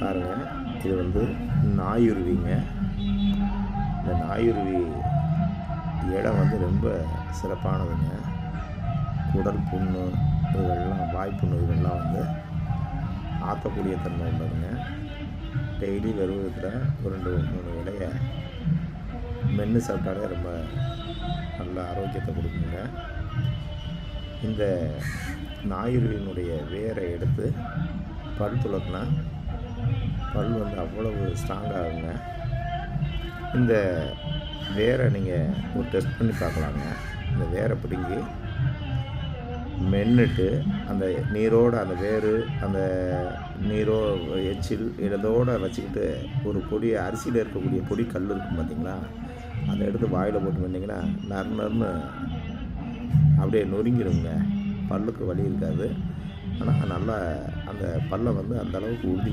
பாருங்கள் இது வந்து நாயுருவிங்க. இந்த நாயுருவி இடம் வந்து ரொம்ப சிறப்பானதுங்க. குடல் புண்ணு இதெல்லாம் வாய்ப்புண்ணு இதெல்லாம் வந்து ஆற்றக்கூடிய தன்மை உள்ளதுங்க. டெய்லி வெறும் ஒரு ரெண்டு மூணு இலைய மென்று சாப்பிட்டாலே ரொம்ப நல்ல ஆரோக்கியத்தை கொடுக்குங்க. இந்த நாயுருவினுடைய வேரை எடுத்து பல் துளக்குனா பல் வந்து அவ்வளவு ஸ்ட்ராங்காகுங்க இந்த வேரை நீங்கள் ஒரு டெஸ்ட் பண்ணி பார்க்கலாங்க. இந்த வேரை பிடுங்கி மென்னுட்டு அந்த நீரோட அந்த வேர் அந்த நீரோ எச்சில் இதோட வச்சுக்கிட்டு ஒரு பொடி அரிசியில் இருக்கக்கூடிய பொடி கல் இருக்கும் பார்த்தீங்களா அதை எடுத்து வாயில் போட்டு வந்தீங்கன்னா நறு நறுன்னு அப்படியே நொறுங்கிடுங்க பல்லுக்கு வலி இருக்காது. ஆனால் நல்லா அந்த பல்லை வந்து அந்த அளவுக்கு உறுதி